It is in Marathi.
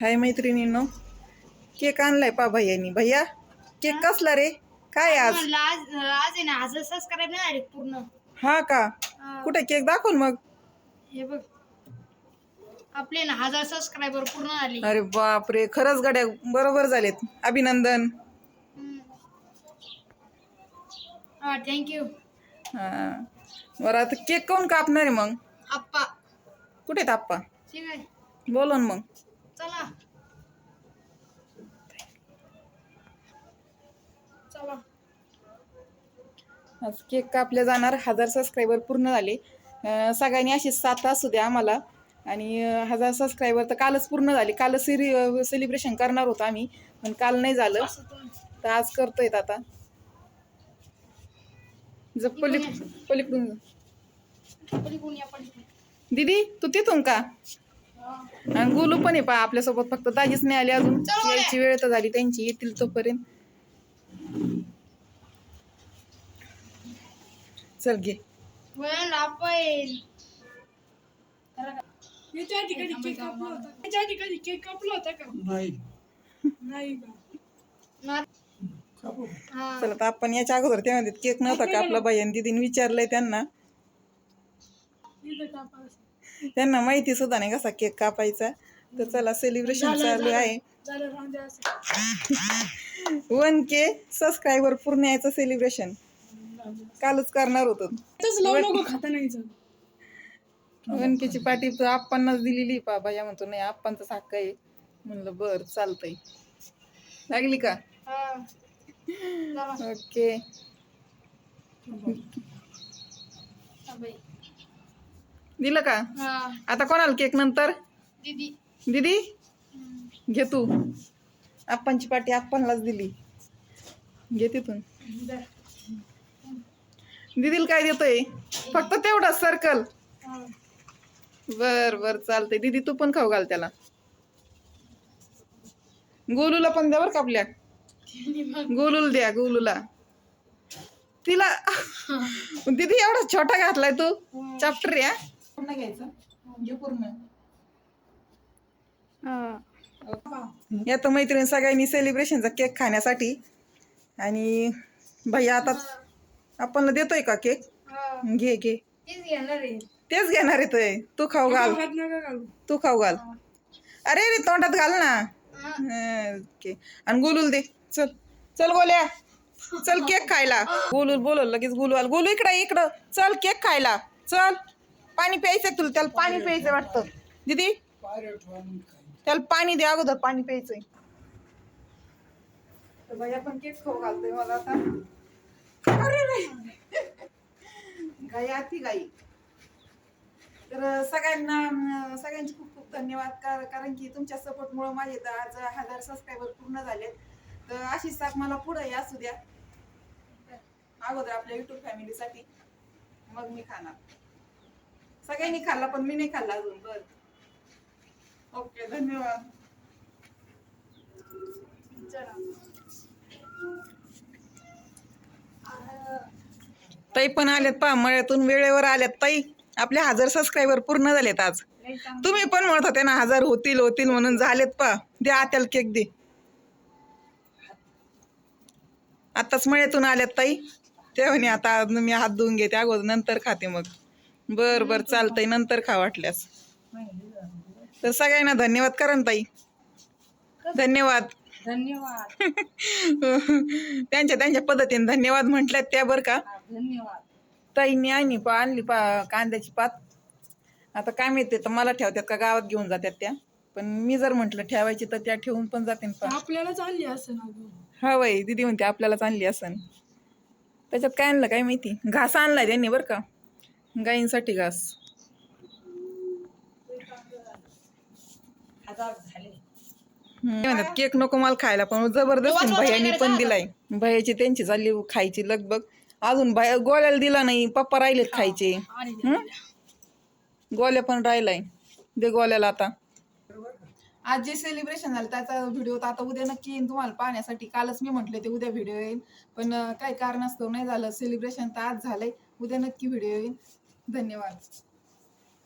हाय मैत्रिणींनो. केक आणलाय पा भैयानी भैया केक कसला रे? काय आज म्हणलं आज आज आहे ना हजार सबस्क्राईब नाही आले पूर्ण. हा का? हा. कुठे केक दाखवून मग? हे बघ. आपले ना हजार सबस्क्रायबर पूर्ण आले अरे बापरे खरंच गड्या बरोबर झालेत. अभिनंदन. हा थँक्यू हा. बरं आता केक कोण कापणार आहे मग? आप्पा. कुठे आहेत आप्पा? ठीक आहे बोलून मग. चला. चला. आज केक कापले जाणार. हजार सबस्क्रायबर पूर्ण झाले. सगळ्यांनी अशी साथ असू द्या आम्हाला. आणि हजार सबस्क्रायबर तर कालच पूर्ण झाले. कालच सिरी सेलिब्रेशन करणार होतो आम्ही. पण काल नाही झालं. असं तर. आज करतोय आता. जर पली पलीकडून जा. पलीकडून या पलीकडून. दीदी तू तिथून का. आणि गोलू पण आहे पा आपल्यासोबत फक्त दाजीच नाही आले अजून. चल. यायची वेळ तर झाली त्यांची येतील तोपर्यंत. चल घे. वळण आप्पा येईल याच्या आधी कधी केक कापला होता? याच्या आधी कधी केक कापला होता का? नाही. नाही का? ना- हा. चला तर आपण याच्या अगोदर ते म्हणतात केक नव्हता का आपला बहीण दिदीने विचारलंय त्यांना. इथं. त्यांना माहिती सुद्धा नाही कसा केक कापायचा. तर चला सेलिब्रेशन चालू आहे. वन के सबस्क्रायबर पूर्ण यायचं सेलिब्रेशन कालच करणार होतो. वन केची पाठी तर आप्पांनाच दिलेली पा बाया म्हणतो नाही आप्पांचा हक्क आहे. म्हणलं बर चालतंय. लागली का? हा. ओके. दिलं का? हा. आता कोणाला केक नंतर? दीदी. दीदी. घे तू. आप्पांची पाठी आप्पांनाच दिली. घे तिथून. दीदीला काय देतोय? फक्त तेवढा सर्कल हा. बर बर चालतंय. दीदी तू पण खाऊ घाल त्याला. गोलूला पण द्या बरं का आपल्या. गोलूला द्या गोलूला. तिला दीदी एवढा छोटा घातलाय तू. चाप्टर या पूर्ण घ्यायचं. घे पूर्ण. या तर मैत्रिणी सगळ्यांनी सेलिब्रेशनचा केक खाण्यासाठी. आणि भैया आता आपण देतोय का केक हा. घे घे. तेच घेणार आहे. तेच घेणार आहे तू. खाऊ घाल. हात नका घालू. तू खाऊ घाल. अरे रे तोंडात घाल ना. ओके. आणि गोलूल दे. चल. चल गोल्या. चल केक खायला. गोलूल बोलव लगेच गोलू आल गोलू इकडं इकडं. चल केक खायला. चल. पाणी प्यायचंय तुला त्याला पाणी प्यायचं वाटतं. दीदी? त्याला पाणी दे अगोदर पाणी प्यायचंय. तर भैया पण केक खाऊ घालतोय मला आता. अरे गाई आती गाई. तर सगळ्यांना सगळ्यांचे खूप खूप धन्यवाद. कार- कारण की तुमच्या सपोर्टमुळे माझे तर आज हजार सबस्क्रायबर पूर्ण झालेत. तर अशीच साथ मला पुढे असू द्या. अगोदर आपल्या युट्यूब फॅमिलीसाठी मग मी खाणार. सगळ्यांनी खाल्ला पण मी नाही खाल्ला अजून. बर. ओके धन्यवाद. ताई पण आल्यात पा मळ्यातून वेळेवर आल्यात. ताई आपले हजार सबस्क्रायबर पूर्ण झालेत आज. तुम्ही पण म्हणत होते ना हजार होतील होतील म्हणून झालेत पा द्या आत्याला केक दे. आताच मळ्यातून आल्यात ताई. ते म्हणे आता मी हात धुवून घेते. अगोदर नंतर खाते मग. बर बर चालतंय. नंतर खा वाटल्यास. तर सगळ्यांना धन्यवाद करा ना ताई धन्यवाद. धन्यवाद. त्यांच्या त्यांच्या पद्धतीने धन्यवाद म्हटल्यात त्या बरं का. धन्यवाद. ताईंनी आणि पा आणली पा कांद्याची पात. आता काय माहिती तर मला ठेवतात का? गावात घेऊन जातात त्या. पण मी जर म्हटलं ठेवायची तर त्या ठेवून पण जाते पा. हा वय दिदी म्हणते आपल्यालाच आणली असन. त्याच्यात काय आणलं काय माहिती? घास आणलाय त्यांनी बरं का. गायींसाठी घास. म्हणतात केक नको मला खायला पण जबरदस्त भैयानी पण दिलाय. भैयाची त्यांची चालली खायची लगबग. अजून भैया गोळ्याला दिला नाही पप्पा राहिलेत खायचे? गोल्या पण राहिलाय. दे गोल्याला आता. आज जे सेलिब्रेशन झालं त्याचा व्हिडिओ तर आता उद्या नक्की येईन तुम्हाला पाहण्यासाठी. कालच मी म्हटले ते उद्या व्हिडिओ येईल पण काही कारणास्तव नाही झालं. सेलिब्रेशन तर आज झालंय. उद्या नक्की व्हिडिओ येईल धन्यवाद.